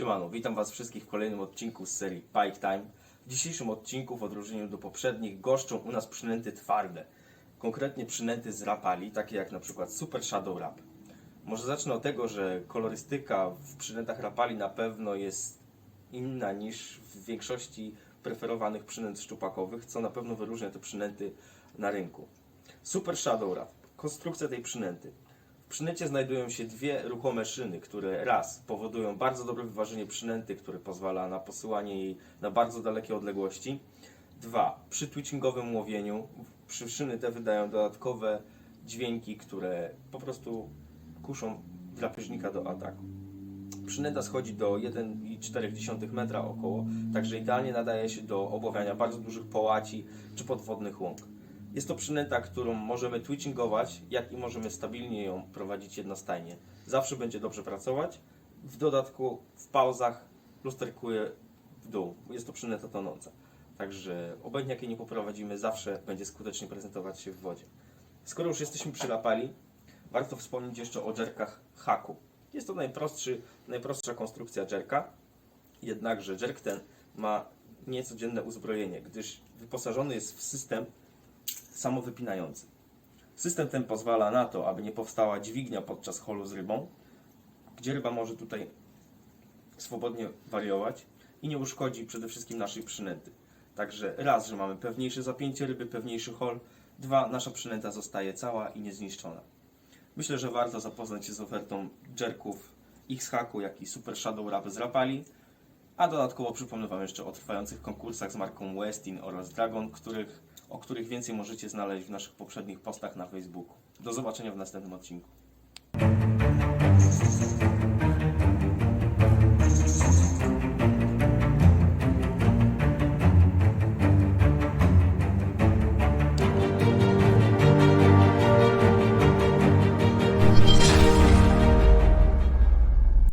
Siemano, witam Was wszystkich w kolejnym odcinku z serii Pike Time. W dzisiejszym odcinku, w odróżnieniu do poprzednich, goszczą u nas przynęty twarde. Konkretnie przynęty z rapali, takie jak na przykład Super Shadow Rap. Może zacznę od tego, że kolorystyka w przynętach rapali na pewno jest inna niż w większości preferowanych przynęt szczupakowych, co na pewno wyróżnia te przynęty na rynku. Super Shadow Rap. Konstrukcja tej przynęty. Przynęcie znajdują się dwie ruchome szyny, które raz powodują bardzo dobre wyważenie przynęty, które pozwala na posyłanie jej na bardzo dalekie odległości. Dwa, przy twitchingowym łowieniu szyny te wydają dodatkowe dźwięki, które po prostu kuszą drapieżnika do ataku. Przynęta schodzi do 1,4 metra około, także idealnie nadaje się do obławiania bardzo dużych połaci czy podwodnych łąk. Jest to przynęta, którą możemy twitchingować, jak i możemy stabilnie ją prowadzić jednostajnie. Zawsze będzie dobrze pracować. W dodatku w pauzach lusterkuje w dół. Jest to przynęta tonąca. Także obojętnie jak jej nie poprowadzimy, zawsze będzie skutecznie prezentować się w wodzie. Skoro już jesteśmy przy lapali, warto wspomnieć jeszcze o dżerkach haku. Jest to najprostszy, najprostsza konstrukcja dżerka, jednakże dżerk ten ma niecodzienne uzbrojenie, gdyż wyposażony jest w system samowypinający. System ten pozwala na to, aby nie powstała dźwignia podczas holu z rybą, gdzie ryba może tutaj swobodnie wariować i nie uszkodzi przede wszystkim naszej przynęty. Także raz, że mamy pewniejsze zapięcie ryby, pewniejszy hol, dwa, nasza przynęta zostaje cała i niezniszczona. Myślę, że warto zapoznać się z ofertą jerków X-Haku, jak i Super Shadow Rap z Rapali, a dodatkowo przypomnę Wam jeszcze o trwających konkursach z marką Westin oraz Dragon, których, o których więcej możecie znaleźć w naszych poprzednich postach na Facebooku. Do zobaczenia w następnym odcinku.